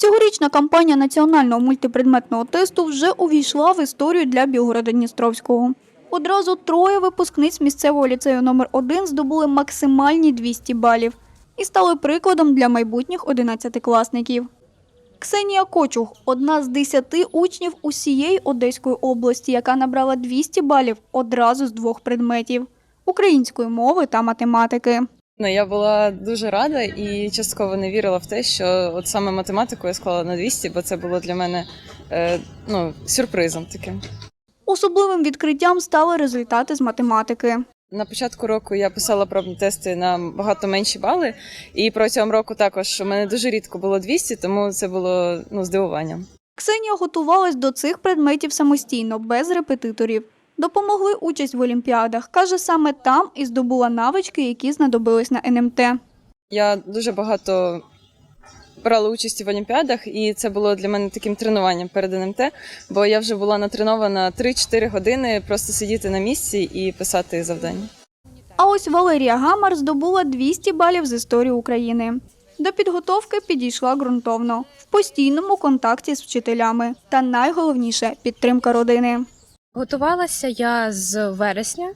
Цьогорічна кампанія національного мультипредметного тесту вже увійшла в історію для Білгорода-Дністровського. Одразу троє випускниць місцевого ліцею номер 1 здобули максимальні 200 балів і стали прикладом для майбутніх 11-класників. Ксенія Кочух – одна з 10 учнів усієї Одеської області, яка набрала 200 балів одразу з двох предметів – української мови та математики. Ну, я була дуже рада і частково не вірила в те, що от саме математику я склала на 200, бо це було для мене е, ну, сюрпризом таким. Особливим відкриттям стали результати з математики. На початку року я писала пробні тести на багато менші бали, і протягом року також у мене дуже рідко було 200, тому це було ну, здивуванням. Ксенія готувалась до цих предметів самостійно, без репетиторів. Допомогли участь в олімпіадах. Каже, саме там і здобула навички, які знадобились на НМТ. Я дуже багато брала участь в олімпіадах, і це було для мене таким тренуванням перед НМТ, бо я вже була натренована 3-4 години просто сидіти на місці і писати завдання. А ось Валерія Гамар здобула 200 балів з історії України. До підготовки підійшла ґрунтовно, в постійному контакті з вчителями. Та найголовніше підтримка родини. Готувалася я з вересня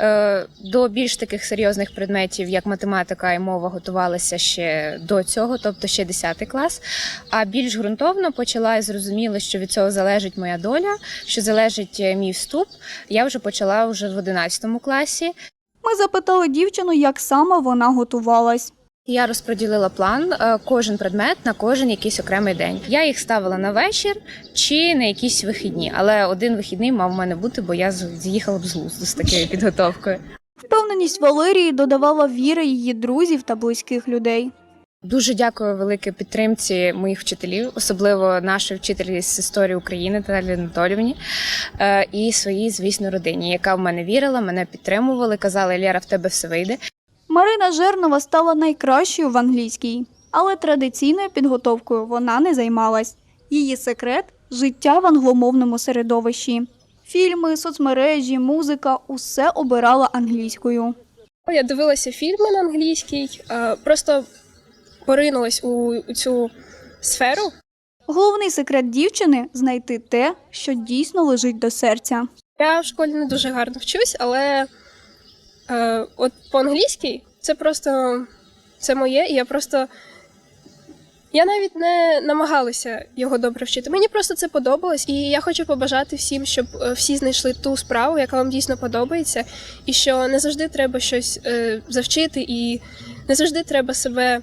Е, до більш таких серйозних предметів, як математика і мова, готувалася ще до цього, тобто ще 10 клас. А більш ґрунтовно почала і зрозуміла, що від цього залежить моя доля, що залежить е, мій вступ. Я вже почала вже в 11 класі. Ми запитали дівчину, як саме вона готувалась. Я розподілила план е, кожен предмет на кожен якийсь окремий день. Я їх ставила на вечір чи на якісь вихідні, але один вихідний мав у мене бути, бо я з'їхала б з глузду з такою підготовкою. Впевненість Валерії додавала віра її друзів та близьких людей. Дуже дякую великій підтримці моїх вчителів, особливо нашої вчителі з історії України Наталі Анатолівні е, і своїй, звісно, родині, яка в мене вірила, мене підтримували, казали, Лєра, в тебе все вийде. Марина Жернова стала найкращою в англійській, але традиційною підготовкою вона не займалась. Її секрет життя в англомовному середовищі. Фільми, соцмережі, музика усе обирала англійською. Я дивилася фільми на англійській, просто поринулась у, у цю сферу. Головний секрет дівчини знайти те, що дійсно лежить до серця. Я в школі не дуже гарно вчусь, але е, от по-англійськи це просто це моє, і я просто. Я навіть не намагалася його добре вчити. Мені просто це подобалось, і я хочу побажати всім, щоб е, всі знайшли ту справу, яка вам дійсно подобається, і що не завжди треба щось е, завчити, і не завжди треба себе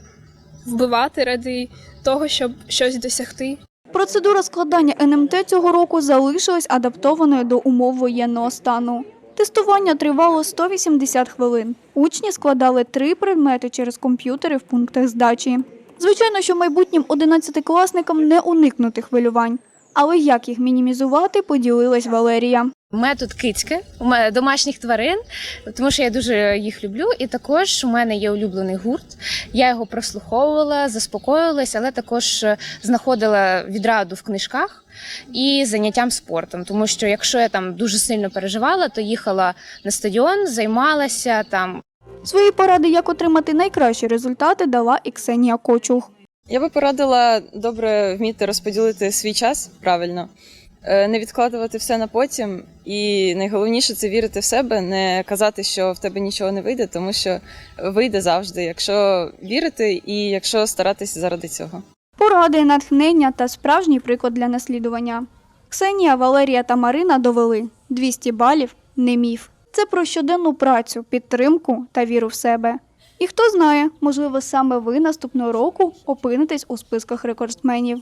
вбивати ради того, щоб щось досягти. Процедура складання НМТ цього року залишилась адаптованою до умов воєнного стану. Тестування тривало 180 хвилин. Учні складали три предмети через комп'ютери в пунктах здачі. Звичайно, що майбутнім 11-класникам не уникнути хвилювань. Але як їх мінімізувати, поділилась Валерія. Метод кицьки у мене домашніх тварин, тому що я дуже їх люблю. І також у мене є улюблений гурт. Я його прослуховувала, заспокоювалась, але також е, знаходила відраду в книжках і заняттям спортом. Тому що якщо я там дуже сильно переживала, то їхала на стадіон, займалася там. Свої поради, як отримати найкращі результати, дала і Ксенія Кочух. Я би порадила добре вміти розподілити свій час правильно, не відкладувати все на потім, і найголовніше це вірити в себе, не казати, що в тебе нічого не вийде, тому що вийде завжди, якщо вірити і якщо старатися заради цього. Поради, натхнення та справжній приклад для наслідування. Ксенія, Валерія та Марина довели 200 балів не міф. Це про щоденну працю, підтримку та віру в себе. І хто знає, можливо, саме ви наступного року опинитесь у списках рекордсменів.